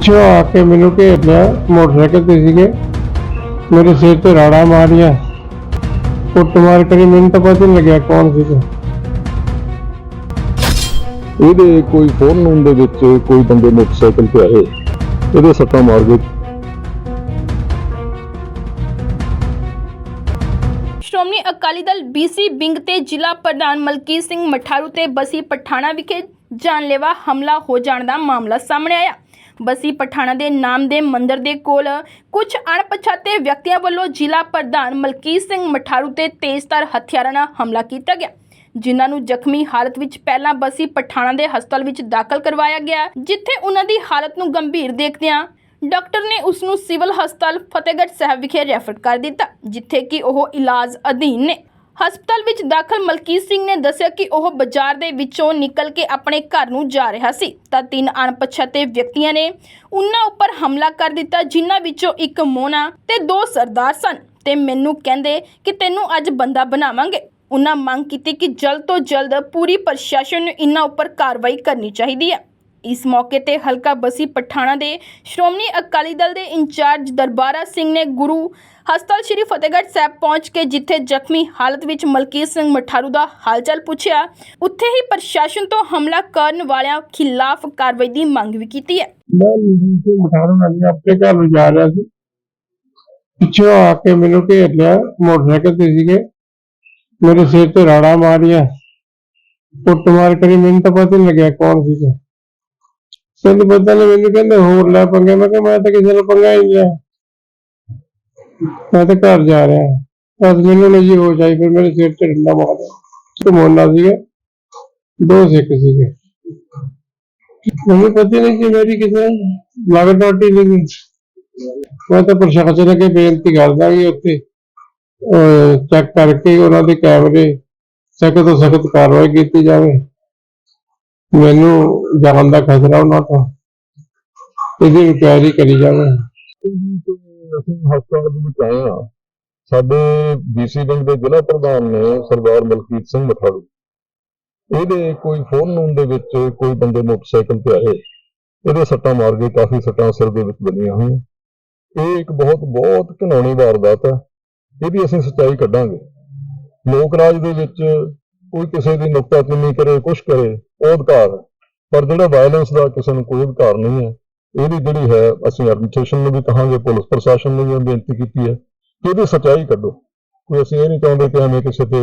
ਪਿੱਛੋਂ ਆ ਕੇ ਮੈਨੂੰ ਘੇਰ ਲਿਆ ਮੋਟਰਸਾਈਕਲ ਤੇ ਸੀਗੇ। ਮੇਰੇ ਸਿਰ ਤੇ ਰਾੜਾ ਮਾਰੀਆਂ। ਕੁੱਟਮਾਰ ਕਰੀ ਮੈਨੂੰ ਤਾਂ ਪਤਾ ਹੀ ਨਹੀਂ ਲੱਗਿਆ ਕੌਣ ਸੀਗਾ। ਇਹਦੇ ਕੋਈ ਫੋਰਨੂਨ ਦੇ ਵਿੱਚ ਕੋਈ ਬੰਦੇ ਮੋਟਰਸਾਈਕਲ ਤੇ ਆਏ? ਇਹਦੇ ਸੱਟਾਂ ਮਾਰ ਗਏ। ਸ਼੍ਰੋਮਣੀ ਅਕਾਲੀ ਦਲ ਬੀਸੀ ਵਿੰਗ ਤੇ ਜ਼ਿਲ੍ਹਾ ਪ੍ਰਧਾਨ ਮਲਕੀਤ ਸਿੰਘ ਮਠਾਰੂ ਤੇ ਬਸੀ ਪਠਾਣਾ ਵਿਖੇ ਜਾਨਲੇਵਾ ਹਮਲਾ ਹੋ ਜਾਣ ਦਾ ਮਾਮਲਾ ਸਾਹਮਣੇ ਆਇਆ। ਬਸੀ ਪਠਾਣਾ ਦੇ ਨਾਮ ਦੇ ਮੰਦਿਰ ਦੇ ਕੋਲ ਕੁਝ ਅਣਪਛਾਤੇ ਵਿਅਕਤੀਆਂ ਵੱਲੋਂ ਜ਼ਿਲ੍ਹਾ ਪ੍ਰਧਾਨ ਮਲਕੀਤ ਸਿੰਘ ਮਠਾਰੂ ਤੇ ਤੇਜ਼ਧਾਰ ਹਥਿਆਰਾਂ ਨਾਲ ਹਮਲਾ ਕੀਤਾ ਗਿਆ, ਜਿਨ੍ਹਾਂ ਨੂੰ ਜ਼ਖਮੀ ਹਾਲਤ ਵਿੱਚ ਪਹਿਲਾਂ ਬਸੀ ਪਠਾਣਾ ਦੇ ਹਸਪਤਾਲ ਵਿੱਚ ਦਾਖਲ ਕਰਵਾਇਆ ਗਿਆ, ਜਿੱਥੇ ਉਹਨਾਂ ਦੀ ਹਾਲਤ ਨੂੰ ਗੰਭੀਰ ਦੇਖਦਿਆਂ ਡਾਕਟਰ ਨੇ ਉਸ ਨੂੰ ਸਿਵਲ ਹਸਪਤਾਲ ਫਤਿਹਗੜ੍ਹ ਸਾਹਿਬ ਵਿਖੇ ਰੈਫਰ ਕਰ ਦਿੱਤਾ, ਜਿੱਥੇ ਕਿ ਉਹ ਇਲਾਜ ਅਧੀਨ ਨੇ। ਹਸਪਤਾਲ ਵਿੱਚ ਦਾਖਲ ਮਲਕੀਤ ਸਿੰਘ ਨੇ ਦੱਸਿਆ ਕਿ ਉਹ ਬਾਜ਼ਾਰ ਦੇ ਵਿੱਚੋਂ ਨਿਕਲ ਕੇ ਆਪਣੇ ਘਰ ਨੂੰ ਜਾ ਰਿਹਾ ਸੀ। ਤਾਂ ਤਿੰਨ ਅਣਪਛਾਤੇ ਵਿਅਕਤੀਆਂ ਨੇ ਉਹਨਾਂ ਉੱਪਰ ਹਮਲਾ ਕਰ ਦਿੱਤਾ, ਜਿਨ੍ਹਾਂ ਵਿੱਚੋਂ ਇੱਕ ਮੋਨਾ ਤੇ ਦੋ ਸਰਦਾਰ ਸਨ। ਤੇ ਮੈਨੂੰ ਕਹਿੰਦੇ ਕਿ ਤੈਨੂੰ ਅੱਜ ਬੰਦਾ ਬਣਾਵਾਂਗੇ। ਉਹਨਾਂ ਮੰਗ ਕੀਤੀ ਕਿ ਜਲਦ ਤੋਂ ਜਲਦ ਪੂਰੀ ਪ੍ਰਸ਼ਾਸਨ ਨੂੰ ਇਹਨਾਂ ਉੱਪਰ ਕਾਰਵਾਈ ਕਰਨੀ ਚਾਹੀਦੀ ਹੈ। ਇਸ ਮੌਕੇ ਤੇ ਹਲਕਾ ਬਸੀ ਪਠਾਣਾ ਦੇ ਸ਼੍ਰੋਮਣੀ ਅਕਾਲੀ ਦਲ ਦੇ ਇੰਚਾਰਜ ਦਰਬਾਰਾ ਸਿੰਘ ਨੇ ਗੁਰੂ ਹਸਪਤਾਲ ਸ਼੍ਰੀ ਫਤਿਹਗੜ੍ਹ ਸਾਹਿਬ ਪਹੁੰਚ ਕੇ ਜਿੱਥੇ ਜ਼ਖਮੀ ਹਾਲਤ ਵਿੱਚ ਮਲਕੀਤ ਸਿੰਘ ਮਠਾਰੂ ਦਾ ਹਾਲਚਾਲ ਪੁੱਛਿਆ, ਉੱਥੇ ਹੀ ਪ੍ਰਸ਼ਾਸਨ ਤੋਂ ਹਮਲਾ ਕਰਨ ਵਾਲਿਆਂ ਖਿਲਾਫ ਕਾਰਵਾਈ ਦੀ ਮੰਗ ਵੀ ਕੀਤੀ ਹੈ। ਮੈਂ ਨੀਚੇ ਮਠਾਰੂ ਨਾਲ ਆਪਣੇ ਘਰ ਨੂੰ ਜਾ ਰਿਹਾ ਸੀ। ਪਿੱਛੋਂ ਆ ਕੇ ਮੈਨੂੰ ਘੇਰ ਲਿਆ, ਮੋਟਰਸਾਈਕਲ ਤੇ ਸੀਗੇ। ਮੇਰੇ ਸਿਰ ਤੇ ਰਾੜਾ ਮਾਰੀਆਂ। ਕੁੱਟਮਾਰ ਕਰੀ, ਮੈਨੂੰ ਤਾਂ ਪਤਾ ਹੀ ਨਹੀਂ ਲੱਗਿਆ ਕੌਣ ਸੀਗਾ। ਮੈਨੂੰ ਪਤਾ ਨਹੀਂ ਮੈਨੂੰ ਕਹਿੰਦੇ, ਹੋਰ ਲੈ ਪੰਗੇ। ਮੈਂ ਕਿਹਾ, ਮੈਂ ਤਾਂ ਕਿਸੇ ਨਾਲ ਪੰਗਾ ਹੀ ਲਿਆ। ਮੈਂ ਤਾਂ ਘਰ ਜਾ ਰਿਹਾ। ਬਸ ਮੈਨੂੰ ਨਹੀਂ ਜੀ ਹੋ ਜਾਈ ਫਿਰ ਮੇਰੇ ਸਿਰ ਤੇ ਡੰਡਾ ਮਾਰਿਆ ਤੇ ਸੀਗਾ, ਦੋ ਸਿੱਖ ਸੀਗੇ। ਮੈਨੂੰ ਪਤਾ ਨਹੀਂ ਕਿ ਮੇਰੀ ਕਿਸੇ ਲਾਗਤ ਡਾਟੀ ਨਹੀਂ ਮੈਂ ਤਾਂ ਪ੍ਰਸ਼ਾਸਨ ਅੱਗੇ ਬੇਨਤੀ ਕਰਦਾ ਕਿ ਉੱਥੇ ਚੈੱਕ ਕਰਕੇ ਉਹਨਾਂ ਦੇ ਕੈਮਰੇ, ਸਖਤ ਤੋਂ ਸਖਤ ਕਾਰਵਾਈ ਕੀਤੀ ਜਾਵੇ। ਮੈਨੂੰ ਜਾਨ ਦਾ ਖਤਰਾ ਉਹਨਾਂ ਤੋਂ। ਇਹਦੀ ਇਨਕੁਆਇਰੀ ਕਰੀ ਜਾਵੇ। ਅਸੀਂ ਹਸਪਤਾਲ ਦੇ ਵਿੱਚ ਆਏ ਹਾਂ ਸਾਡੇ ਬੀਸੀ ਬੈਂਕ ਦੇ ਜ਼ਿਲ੍ਹਾ ਪ੍ਰਧਾਨ ਨੇ ਸਰਦਾਰ ਮਲਕੀਤ ਸਿੰਘ ਮਠਾੜੂ। ਇਹਦੇ ਕੋਈ ਫੋਰਨੂਨ ਦੇ ਵਿੱਚ ਕੋਈ ਬੰਦੇ ਮੋਟਰਸਾਈਕਲ ਤੇ ਆਏ। ਇਹਦੇ ਸੱਟਾਂ ਮਾਰ ਗਏ ਕਾਫੀ ਸੱਟਾਂ ਸਿਰ ਦੇ ਵਿੱਚ ਬਣੀਆਂ ਹੋਈਆਂ। ਇਹ ਇੱਕ ਬਹੁਤ ਬਹੁਤ ਘਿਨੌਣੀ ਵਾਰਦਾਤ ਹੈ। ਇਹਦੀ ਅਸੀਂ ਸੱਚਾਈ ਕੱਢਾਂਗੇ। ਲੋਕ ਰਾਜ ਦੇ ਵਿੱਚ ਕੋਈ ਕਿਸੇ ਦੀ ਨੁਕਤਾਚੀਨੀ ਕਰੇ, ਕੁਛ ਕਰੇ ਉਹ ਅਧਿਕਾਰ ਹੈ ਪਰ ਜਿਹੜਾ ਵਾਇਲੈਂਸ ਦਾ ਕਿਸੇ ਨੂੰ ਕੋਈ ਅਧਿਕਾਰ ਨਹੀਂ ਹੈ ਇਹਦੀ ਜਿਹੜੀ ਹੈ ਅਸੀਂ ਐਡਮਿਨਿਸਟ੍ਰੇਸ਼ਨ ਨੂੰ ਵੀ ਕਹਾਂਗੇ ਪੁਲਿਸ ਪ੍ਰਸ਼ਾਸਨ ਨੂੰ ਵੀ ਬੇਨਤੀ ਕੀਤੀ ਹੈ ਕਿ ਇਹਦੀ ਸੱਚਾਈ ਕੱਢੋ। ਕੋਈ ਅਸੀਂ ਇਹ ਨਹੀਂ ਚਾਹੁੰਦੇ ਕਿ ਐਵੇਂ ਕਿਸੇ ਤੇ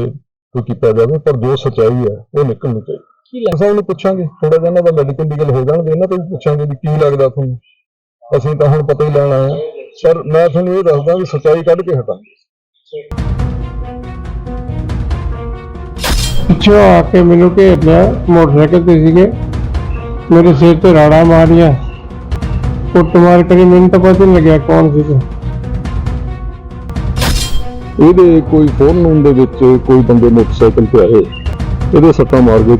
ਕੋਈ ਕੀਤਾ ਜਾਵੇ ਪਰ ਜੋ ਸੱਚਾਈ ਹੈ ਉਹ ਨਿਕਲਣੀ ਚਾਹੀਦੀ। ਕੀ ਲੱਗਦਾ? ਸਾਹਿਬ ਨੂੰ ਪੁੱਛਾਂਗੇ। ਥੋੜਾ ਜਿਹਾ ਇਹਨਾਂ ਦਾ ਮੈਡੀਕਲ ਡੀਗਲ ਹੋ ਜਾਣਗੇ ਇਹਨਾਂ ਤੋਂ ਵੀ ਪੁੱਛਾਂਗੇ ਵੀ ਕੀ ਲੱਗਦਾ ਤੁਹਾਨੂੰ। ਅਸੀਂ ਤਾਂ ਹੁਣ ਪਤਾ ਹੀ ਲੈਣ ਆਏ ਹਾਂ। ਪਰ ਮੈਂ ਤੁਹਾਨੂੰ ਇਹ ਦੱਸਦਾ ਵੀ ਸੱਚਾਈ ਕੱਢ ਕੇ ਹਟਾਂਗੇ। ਪਿੱਛੋਂ ਆ ਕੇ ਮੈਨੂੰ ਘੇਰ ਲਿਆ ਮੋਟਰਸਾਈਕਲ ਤੇ ਸੀਗੇ। ਮੇਰੇ ਸਿਰ ਤੇ ਰਾੜਾ ਮਾਰੀਆਂ। ਕੁੱਟਮਾਰ ਕਰੀ ਮੈਨੂੰ ਤਾਂ ਪਤਾ ਨਹੀਂ ਲੱਗਿਆ ਕੌਣ ਸੀਗਾ। ਇਹਦੇ ਕੋਈ ਫੋਰਨੂਨ ਦੇ ਵਿੱਚ ਕੋਈ ਬੰਦੇ ਮੋਟਰਸਾਈਕਲ ਤੇ ਆਏ? ਇਹਦੇ ਸੱਟਾਂ ਮਾਰ ਗਏ।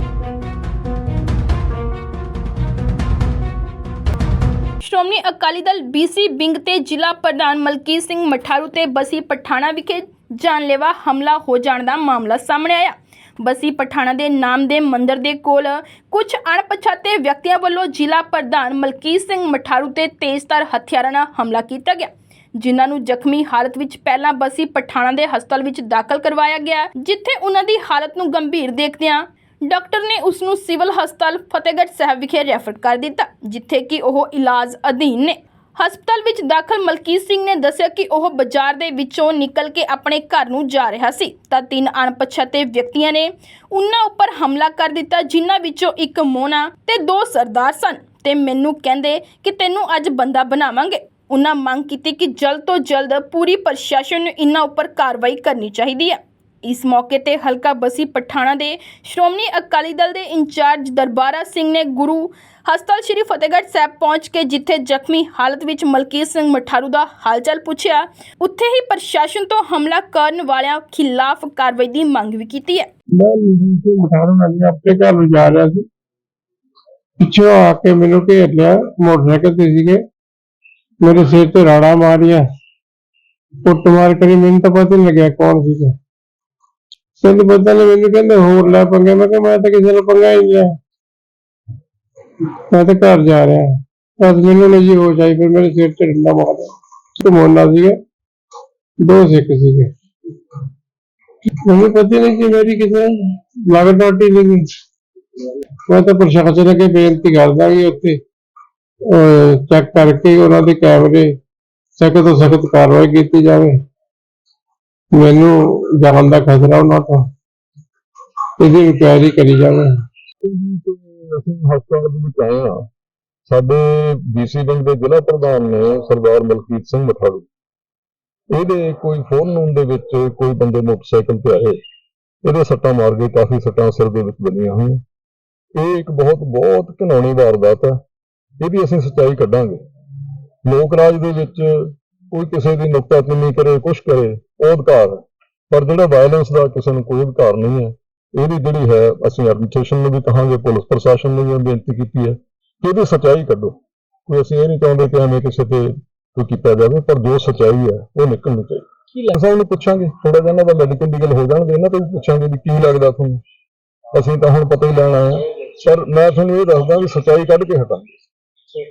ਸ਼੍ਰੋਮਣੀ ਅਕਾਲੀ ਦਲ ਬੀਸੀ ਵਿੰਗ ਤੇ ਜ਼ਿਲ੍ਹਾ ਪ੍ਰਧਾਨ ਮਲਕੀਤ ਸਿੰਘ ਮਠਾਰੂ ਤੇ ਬਸੀ ਪਠਾਣਾ ਵਿਖੇ ਜਾਨਲੇਵਾ ਹਮਲਾ ਹੋ ਜਾਣ ਦਾ ਮਾਮਲਾ ਸਾਹਮਣੇ ਆਇਆ। ਬਸੀ ਪਠਾਣਾ ਦੇ ਨਾਮ ਦੇ ਮੰਦਿਰ ਦੇ ਕੋਲ ਕੁਝ ਅਣਪਛਾਤੇ ਵਿਅਕਤੀਆਂ ਵੱਲੋਂ ਜ਼ਿਲ੍ਹਾ ਪ੍ਰਧਾਨ ਮਲਕੀਤ ਸਿੰਘ ਮਠਾਰੂ ਤੇ ਤੇਜ਼ਧਾਰ ਹਥਿਆਰਾਂ ਨਾਲ ਹਮਲਾ ਕੀਤਾ ਗਿਆ, ਜਿਨ੍ਹਾਂ ਨੂੰ ਜ਼ਖਮੀ ਹਾਲਤ ਵਿੱਚ ਪਹਿਲਾਂ ਬਸੀ ਪਠਾਣਾ ਦੇ ਹਸਪਤਾਲ ਵਿੱਚ ਦਾਖਲ ਕਰਵਾਇਆ ਗਿਆ, ਜਿੱਥੇ ਉਹਨਾਂ ਦੀ ਹਾਲਤ ਨੂੰ ਗੰਭੀਰ ਦੇਖਦਿਆਂ ਡਾਕਟਰ ਨੇ ਉਸ ਨੂੰ ਸਿਵਲ ਹਸਪਤਾਲ ਫਤਿਹਗੜ੍ਹ ਸਾਹਿਬ ਵਿਖੇ ਰੈਫਰ ਕਰ ਦਿੱਤਾ, ਜਿੱਥੇ ਕਿ ਉਹ ਇਲਾਜ ਅਧੀਨ ਨੇ। ਹਸਪਤਾਲ ਵਿੱਚ ਦਾਖਲ ਮਲਕੀਤ ਸਿੰਘ ਨੇ ਦੱਸਿਆ ਕਿ ਉਹ ਬਾਜ਼ਾਰ ਦੇ ਵਿੱਚੋਂ ਨਿਕਲ ਕੇ ਆਪਣੇ ਘਰ ਨੂੰ ਜਾ ਰਿਹਾ ਸੀ। ਤਾਂ ਤਿੰਨ ਅਣਪਛਾਤੇ ਵਿਅਕਤੀਆਂ ਨੇ ਉਹਨਾਂ ਉੱਪਰ ਹਮਲਾ ਕਰ ਦਿੱਤਾ, ਜਿਨ੍ਹਾਂ ਵਿੱਚੋਂ ਇੱਕ ਮੋਨਾ ਤੇ ਦੋ ਸਰਦਾਰ ਸਨ। ਤੇ ਮੈਨੂੰ ਕਹਿੰਦੇ ਕਿ ਤੈਨੂੰ ਅੱਜ ਬੰਦਾ ਬਣਾਵਾਂਗੇ। ਉਹਨਾਂ ਮੰਗ ਕੀਤੀ ਕਿ ਜਲਦ ਤੋਂ ਜਲਦ ਪੂਰੀ ਪ੍ਰਸ਼ਾਸਨ ਨੂੰ ਇਹਨਾਂ ਉੱਪਰ ਕਾਰਵਾਈ ਕਰਨੀ ਚਾਹੀਦੀ ਹੈ। ਇਸ ਮੌਕੇ ਤੇ ਹਲਕਾ ਬਸੀ ਪਠਾਣਾ ਦੇ ਸ਼੍ਰੋਮਣੀ ਅਕਾਲੀ ਦਲ ਦੇ ਇੰਚਾਰਜ ਦਰਬਾਰਾ ਸਿੰਘ ਨੇ ਗੁਰੂ ਹਸਪਤਾਲ ਸ਼੍ਰੀ ਫਤਿਹਗੜ੍ਹ ਸਾਹਿਬ ਪਹੁੰਚ ਕੇ ਜਿੱਥੇ ਜ਼ਖਮੀ ਹਾਲਤ ਵਿੱਚ ਮਲਕੀਤ ਸਿੰਘ ਮਠਾਰੂ ਦਾ ਹਾਲਚਾਲ ਪੁੱਛਿਆ, ਉੱਥੇ ਹੀ ਪ੍ਰਸ਼ਾਸਨ ਤੋਂ ਹਮਲਾ ਕਰਨ ਵਾਲਿਆਂ ਖਿਲਾਫ ਕਾਰਵਾਈ ਦੀ ਮੰਗ ਵੀ ਕੀਤੀ ਹੈ। ਮੈਂ ਨੀਚੇ ਮਠਾਰੂ ਨਾਲ ਆਪਣੇ ਘਰ ਨੂੰ ਜਾ ਰਿਹਾ ਸੀ। ਪਿੱਛੋਂ ਆ ਕੇ ਮੈਨੂੰ ਘੇਰ ਲਿਆ, ਮੋਟਰਸਾਈਕਲ ਤੇ ਸੀਗੇ। ਮੇਰੇ ਸਿਰ ਤੇ ਰਾੜਾ ਮਾਰੀਆਂ। ਕੁੱਟਮਾਰ ਕਰੀ, ਮੈਨੂੰ ਤਾਂ ਪਤਾ ਹੀ ਨਹੀਂ ਲੱਗਿਆ ਕੌਣ ਸੀਗਾ। ਮੈਨੂੰ ਪਤਾ ਨਹੀਂ ਮੈਨੂੰ ਕਹਿੰਦੇ, ਹੋਰ ਲੈ ਪੰਗੇ। ਮੈਂ ਕਿਹਾ, ਮੈਂ ਤਾਂ ਕਿਸੇ ਨਾਲ ਪੰਗਾ ਹੀ ਨਹੀਂ ਲਿਆ। ਮੈਂ ਤੇ ਘਰ ਜਾ ਰਿਹਾ ਬਸ ਮੈਨੂੰ ਨਾ ਜੀ ਹੋ ਜਾਈ, ਫਿਰ ਮੇਰੇ ਸਿਰ ਤੇ ਡੰਡਾ ਮਾਰਿਆ ਤੇ ਮੋਨਾ ਸੀਗਾ, ਦੋ ਸਿੱਖ ਸੀਗੇ। ਮੈਨੂੰ ਪਤਾ ਨਹੀਂ ਕਿ ਮੇਰੀ ਕਿਸੇ ਲਾਗਤ ਡਾਟੀ ਨਹੀਂ ਮੈਂ ਤਾਂ ਪ੍ਰਸ਼ਾਸਨ ਅੱਗੇ ਬੇਨਤੀ ਕਰਦਾ ਕਿ ਉੱਥੇ ਚੈੱਕ ਕਰਕੇ ਉਹਨਾਂ ਦੇ ਕੈਮਰੇ ਸਖਤ ਤੋਂ ਸਖਤ ਕਾਰਵਾਈ ਕੀਤੀ ਜਾਵੇ। ਮੈਨੂੰ ਜਾਨ ਦਾ ਖਤਰਾ ਉਹਨਾਂ ਤੋਂ। ਇਹਦੀ ਇਨਕੁਆਇਰੀ ਕਰੀ ਜਾਵੇ। ਅਸੀਂ ਹਸਪਤਾਲ ਦੇ ਵਿੱਚ ਆਏ ਹਾਂ। ਸਾਡੇ ਬੀਸੀ ਬੈਂਕ ਦੇ ਜ਼ਿਲ੍ਹਾ ਪ੍ਰਧਾਨ ਨੇ ਸਰਦਾਰ ਮਲਕੀਤ ਸਿੰਘ ਮਠਾੜੂ ਇਹਦੇ ਕੋਈ ਫੋਨ ਨੂਨ ਦੇ ਵਿੱਚ ਕੋਈ ਬੰਦੇ ਮੋਟਰਸਾਈਕਲ ਤੇ ਆਏ। ਇਹਦੇ ਸੱਟਾਂ ਮਾਰ ਗਏ ਕਾਫੀ ਸੱਟਾਂ ਸਿਰ ਦੇ ਵਿੱਚ ਬਣੀਆਂ ਹੋਈਆਂ ਇਹ ਇੱਕ ਬਹੁਤ ਬਹੁਤ ਘਿਨਾਉਣੀ ਵਾਰਦਾਤ ਹੈ। ਇਹਦੀ ਅਸੀਂ ਸੱਚਾਈ ਕੱਢਾਂਗੇ। ਲੋਕ ਰਾਜ ਦੇ ਵਿੱਚ ਕੋਈ ਕਿਸੇ ਦੀ ਨੁਕਤਾਚੀਨੀ ਕਰੇ, ਕੁਛ ਕਰੇ, ਉਹ ਅਧਿਕਾਰ ਹੈ। ਪਰ ਜਿਹੜਾ ਵਾਇਲੈਂਸ ਦਾ ਕਿਸੇ ਨੂੰ ਕੋਈ ਅਧਿਕਾਰ ਨਹੀਂ ਹੈ। ਇਹਦੀ ਜਿਹੜੀ ਹੈ ਅਸੀਂ ਐਡਮਿਨਿਸਟ੍ਰੇਸ਼ਨ ਨੂੰ ਵੀ ਕਹਾਂਗੇ ਪੁਲਿਸ ਪ੍ਰਸ਼ਾਸਨ ਨੂੰ ਵੀ ਬੇਨਤੀ ਕੀਤੀ ਹੈ ਕਿ ਇਹਦੀ ਸੱਚਾਈ ਕੱਢੋ। ਕੋਈ ਅਸੀਂ ਇਹ ਨਹੀਂ ਚਾਹੁੰਦੇ ਕਿ ਐਵੇਂ ਕਿਸੇ ਤੇ ਕੋਈ ਕੀਤਾ ਜਾਵੇ ਪਰ ਜੋ ਸੱਚਾਈ ਹੈ ਉਹ ਨਿਕਲਣੀ ਚਾਹੀਦੀ। ਅਸੀਂ ਉਹਨੂੰ ਪੁੱਛਾਂਗੇ। ਥੋੜਾ ਜਿਹਾ ਇਹਨਾਂ ਦਾ ਮੈਡੀਕਲ ਡੀਗਲ ਹੋ ਜਾਣਗੇ ਇਹਨਾਂ ਤੋਂ ਵੀ ਪੁੱਛਾਂਗੇ ਵੀ ਕੀ ਲੱਗਦਾ ਤੁਹਾਨੂੰ। ਅਸੀਂ ਤਾਂ ਹੁਣ ਪਤਾ ਹੀ ਲੈਣ ਆਏ ਹਾਂ। ਪਰ ਮੈਂ ਤੁਹਾਨੂੰ ਇਹ ਦੱਸਦਾ ਵੀ ਸੱਚਾਈ ਕੱਢ ਕੇ ਹਟਾਂਗੇ।